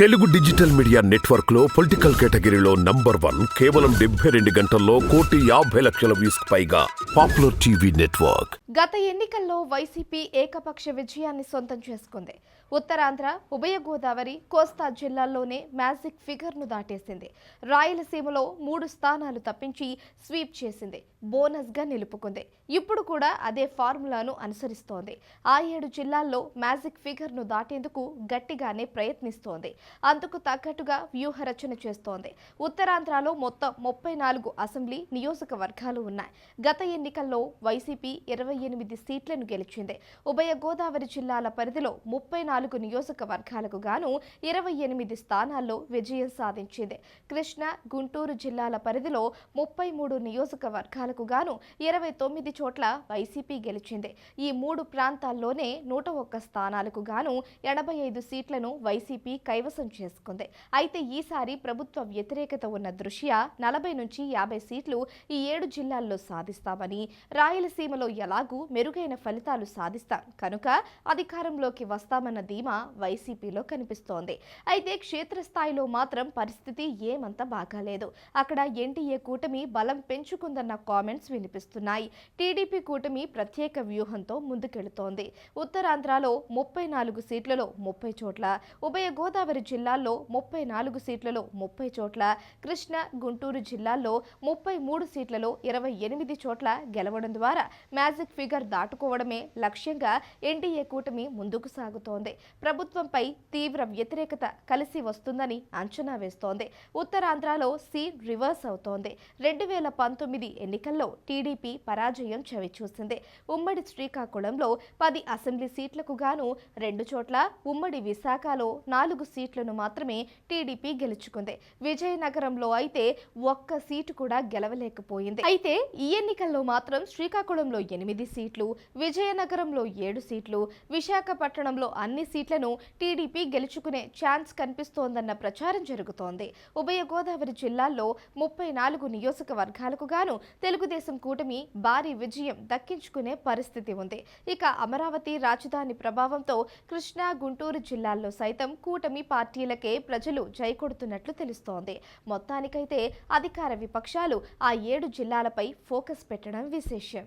Telugu digital media నెట్వర్క్లో political కేటగిరీలో number one కేవలం డెబ్బై రెండు గంటల్లో కోటి యాభై లక్షల వ్యూస్ పైగా పాపులర్ టీవీ నెట్వర్క్. గత ఎన్నికల్లో వైసీపీ ఏకపక్ష విజయాన్ని సొంతం చేసుకుంది. ఉత్తరాంధ్ర ఉభయ గోదావరి కోస్తా జిల్లాల్లోనే మ్యాజిక్ ఫిగర్ను దాటేసింది. రాయలసీమలో మూడు స్థానాలు తప్పించి స్వీప్ చేసింది. బోనస్గా నిలుపుకుంది. ఇప్పుడు కూడా అదే ఫార్ములాను అనుసరిస్తోంది. ఆ ఏడు జిల్లాల్లో మ్యాజిక్ ఫిగర్ను దాటేందుకు గట్టిగానే ప్రయత్నిస్తోంది. అందుకు తగ్గట్టుగా వ్యూహ రచన చేస్తోంది. ఉత్తరాంధ్రలో మొత్తం ముప్పై నాలుగు అసెంబ్లీ నియోజకవర్గాలు ఉన్నాయి. గత ఎన్నికల్లో వైసీపీ ఇరవై ఎనిమిది సీట్లను గెలిచింది. ఉభయ గోదావరి జిల్లాల పరిధిలో ముప్పై నాలుగు నియోజకవర్గాలకు గాను ఇరవై ఎనిమిది స్థానాల్లో విజయం సాధించింది. కృష్ణా గుంటూరు జిల్లాల పరిధిలో ముప్పై మూడు నియోజకవర్గాలకు గాను ఇరవై తొమ్మిది చోట్ల వైసీపీ గెలిచింది. ఈ మూడు ప్రాంతాల్లోనే నూట ఒక్క స్థానాలకు గాను ఎనభై ఐదు సీట్లను వైసీపీ కైవసం చేసుకుంది. అయితే ఈసారి ప్రభుత్వ వ్యతిరేకత ఉన్న దృష్ట్యా నలభై నుంచి యాభై సీట్లు ఈ ఏడు జిల్లాల్లో సాధిస్తామని రాయలసీమలో ఎలాగూ మెరుగైన ఫలితాలు సాధిస్తాం. కనుక అధికారంలోకి వస్తామన్న ధీమా వైసీపీలో కనిపిస్తోంది. అయితే క్షేత్రస్థాయిలో మాత్రం పరిస్థితి ఏమంత బాగాలేదు. అక్కడ ఎన్డీఏ కూటమి బలం పెంచుకుందన్న కామెంట్స్ వినిపిస్తున్నాయి. టీడీపీ కూటమి ప్రత్యేక వ్యూహంతో ముందుకెళుతోంది. ఉత్తరాంధ్రలో ముప్పై నాలుగు సీట్లలో ముప్పై చోట్ల ఉభయ గోదావరి జిల్లాల్లో ముప్పై నాలుగు సీట్లలో ముప్పై చోట్ల కృష్ణ గుంటూరు జిల్లాల్లో ముప్పై మూడు సీట్లలో ఇరవై ఎనిమిది చోట్ల గెలవడం ద్వారా మ్యాజిక్ ఫిగర్ దాటుకోవడమే లక్ష్యంగా ఎన్డీఏ కూటమి ముందుకు సాగుతోంది. ప్రభుత్వంపై తీవ్ర వ్యతిరేకత కలిసి వస్తుందని అంచనా వేస్తోంది. ఉత్తరాంధ్రలో సీట్ రివర్స్ అవుతోంది. రెండు వేల పంతొమ్మిది ఎన్నికల్లో టీడీపీ పరాజయం చవిచూసింది. ఉమ్మడి శ్రీకాకుళంలో పది అసెంబ్లీ సీట్లకు గాను రెండు చోట్ల ఉమ్మడి విశాఖలో నాలుగు సీట్లు సీట్లను మాత్రమే టీడీపీ గెలుచుకుంది. విజయనగరంలో అయితే ఒక్క సీటు కూడా గెలవలేకపోయింది. అయితే ఈ ఎన్నికల్లో మాత్రం శ్రీకాకుళంలో ఎనిమిది సీట్లు విజయనగరంలో ఏడు సీట్లు విశాఖపట్నంలో అన్ని సీట్లను టీడీపీ గెలుచుకునే ఛాన్స్ కనిపిస్తోందన్న ప్రచారం జరుగుతోంది. ఉభయ గోదావరి జిల్లాల్లో ముప్పై నాలుగు నియోజకవర్గాలకు గాను తెలుగుదేశం కూటమి భారీ విజయం దక్కించుకునే పరిస్థితి ఉంది. ఇక అమరావతి రాజధాని ప్రభావంతో కృష్ణా గుంటూరు జిల్లాల్లో సైతం కూటమి పార్టీలకే ప్రజలు జైకొడుతున్నట్లు తెలుస్తోంది. మొత్తానికైతే అధికార విపక్షాలు ఆ ఏడు జిల్లాలపై ఫోకస్ పెట్టడం విశేషం.